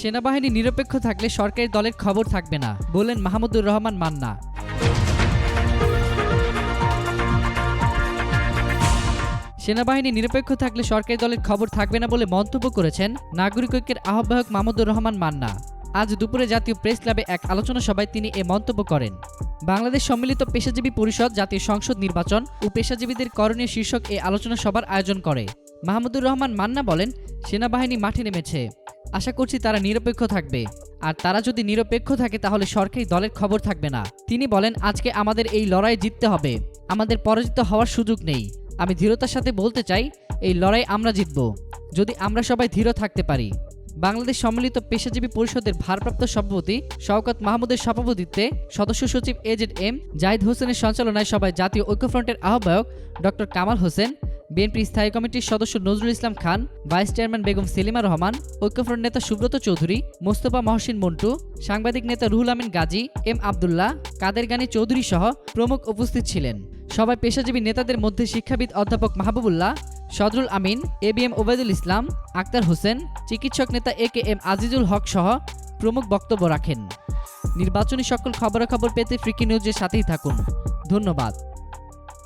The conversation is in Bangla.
সেনাবাহিনী নিরপেক্ষ থাকলে সরকারি দলের খবর থাকবে না বলেন মাহমুদুর রহমান মান্না। সেনাবাহিনী নিরপেক্ষ থাকলে সরকারি দলের খবর থাকবে না বলে মন্তব্য করেছেন নাগরিক ঐক্যের আহ্বায়ক মাহমুদুর রহমান মান্না। আজ দুপুরে জাতীয় প্রেস ক্লাবে এক আলোচনা সভায় তিনি এ মন্তব্য করেন। বাংলাদেশ সম্মিলিত পেশাজীবী পরিষদ জাতীয় সংসদ নির্বাচন ও পেশাজীবীদের করণীয় শীর্ষক এ আলোচনা সভার আয়োজন করে। মাহমুদুর রহমান মান্না বলেন, সেনাবাহিনী মাঠে নেমেছে। আশা করছি তারা নিরপেক্ষ থাকবে। আর তারা যদি নিরপেক্ষ থাকে, তাহলে সরকারি দলের খবর থাকবে না। তিনি বলেন, আজকে আমাদের এই লড়াই জিততে হবে। আমাদের পরাজিত হওয়ার সুযোগ নেই। আমি দৃঢ়তার সাথে বলতে চাই, এই লড়াই আমরা জিতব। যদি আমরা সবাই ধীর থাকতে পারি। বাংলাদেশ সম্মিলিত পেশাজীবী পরিষদের ভারপ্রাপ্ত সভাপতি শওকত মাহমুদের সভাপতিত্বে সদস্য সচিব এজেড এম, জাহিদ হোসেনের সঞ্চালনায় সবাই জাতীয় ঐক্যফ্রন্টের আহ্বায়ক ডক্টর কামাল হোসেন বিএনপি স্থায়ী কমিটির সদস্য নজরুল ইসলাম খান, ভাইস চেয়ারম্যান বেগম সেলিমা রহমান, ঐক্যফ্রন্ট নেতা সুব্রত চৌধুরী, মোস্তফা মহসিন মন্টু, সাংবাদিক নেতা রুহুল আমিন গাজী, এম আবদুল্লাহ, কাদের গানী চৌধুরী সহ প্রমুখ উপস্থিত ছিলেন। সবাই পেশাজীবী নেতাদের মধ্যে শিক্ষাবিদ অধ্যাপক Mahbubullah, Sadrul Amin, A B M Obaidul Islam, Akhtar Hossain, চিকিৎসক নেতা এ কে এম আজিজুল হক সহ প্রমুখ বক্তব্য রাখেন। নির্বাচনী সকল খবরাখবর পেতে ফ্রিকি নিউজের সাথেই থাকুন। ধন্যবাদ।